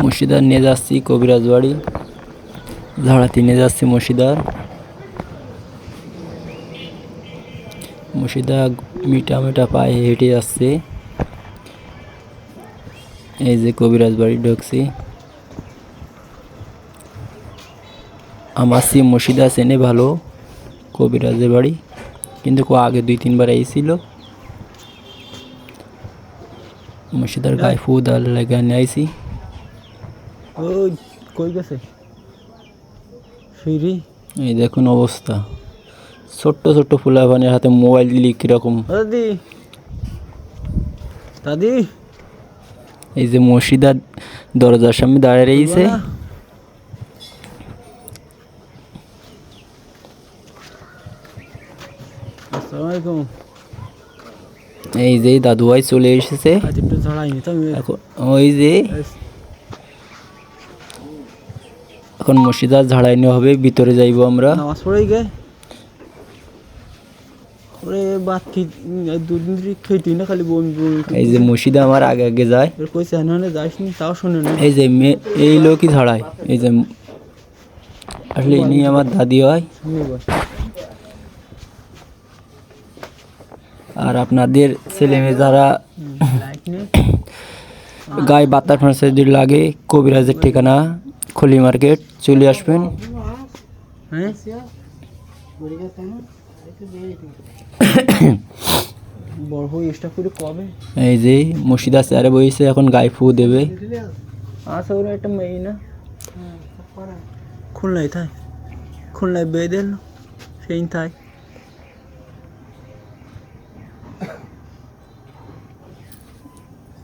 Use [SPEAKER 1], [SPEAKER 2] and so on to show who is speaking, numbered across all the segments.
[SPEAKER 1] মুর্শিদার নিয়ে যাচ্ছি, কবিরাজ বাড়ি। ঝাড়াতি নিয়ে যাচ্ছি মুর্শিদার। মুর্শিদা মিটা মিটা পায়ে হেঁটে যাচ্ছে। এই যে কবিরাজ বাড়ি ঢুকছি। আমার সি মুর্শিদা চেনে ভালো, কবিরাজের বাড়ি। কিন্তু আগে দুই তিনবার আইছিল মুর্শিদার গায়ে ফু দাল লেগে নিয়ে আইছি।
[SPEAKER 2] ওই কই গেছে?
[SPEAKER 1] এই দেখুন অবস্থা। ছোট্ট ছোট্ট হাতে মোবাইল দিলি কীরকম?
[SPEAKER 2] দাদি। দাদি।
[SPEAKER 1] এই যে মুর্শিদা দরজার সামনে দাঁড়িয়ে রয়েছে। এই যে দাদু ভাই চলে এসেছে। ওই যে এখন মুর্শিদা ঝাড়াইনি হবে ভিতরে যাইবো আমরা।
[SPEAKER 2] নামাজ পড়েই গে ওরে বাত দুদিন খেতি না খালি বমি বমি
[SPEAKER 1] এই যে মুর্শিদা আমার আগে আগে যায়।
[SPEAKER 2] কইছে হানে যাইস নি তাও শোনে না।
[SPEAKER 1] এই যে এই লোকই ঝাড়ায়। এই যে আসলে ইনি আমার দাদি হয়। আর আপনাদের ছেলে মেয়ে যারা
[SPEAKER 2] নে।
[SPEAKER 1] গায়ে বাতার ফার্সাইড লাগে কবিরাজের ঠিকানা। খলি মার্কেট চলে আসবেন।
[SPEAKER 2] হ্যাঁ?
[SPEAKER 1] এই যে মুর্শিদা চেয়ারে বইছে এখন গায়ে ফু দেবে।
[SPEAKER 2] আছে ওরা একটা মেয়ে না? খুলনায় থাই খুলনায় বেয়ে দিল সেই থাই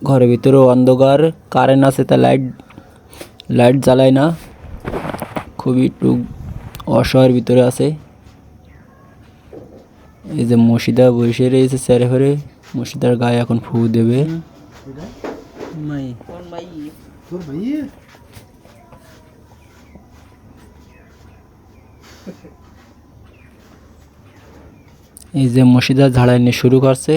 [SPEAKER 1] ঘরের ভিতরে অন্ধকার কারেন্ট আছে তা লাইট লাইট জ্বালায় না। খুবই একটু অসহায়ের ভিতরে আছে। এই যে মসিদা বসে রয়েছে চেয়ারে ফেরে মসিদার গায়ে এখন ফু দেবে। এই যে মসিদা ঝাড়াই নিয়ে শুরু করছে।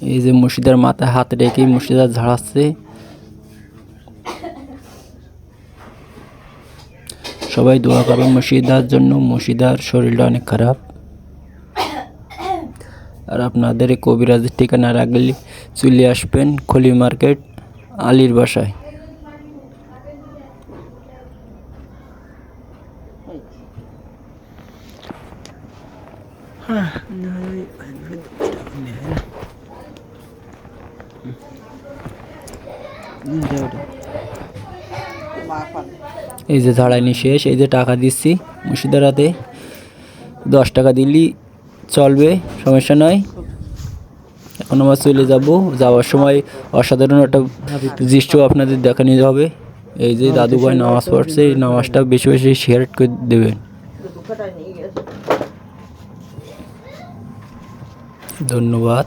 [SPEAKER 1] এই যে মুর্শিদার মাথায় হাত রেখে মুর্শিদা ঝাড়াচ্ছে। সবাই দোয়া করবেন মুর্শিদার জন্য মুর্শিদার শরীরটা অনেক খারাপ। আর আপনাদের কবিরাজের ঠিকানা রাখলে চলে আসবেন খলি মার্কেট, আলির বাসায়। এই যে ঝাড়াইনি শেষ, এই যে টাকা দিচ্ছি মুর্শিদার হাতে। দশ টাকা দিলি, চলবে, সমস্যা নয়। এখন আমরা চলে যাব। যাওয়ার সময় অসাধারণ একটা দৃশ্য আপনাদের দেখানো হবে। এই যে দাদু ভাই নামাজ পড়ছে, এই নামাজটা বেশি বেশি শেয়ার করে দেবেন। ধন্যবাদ।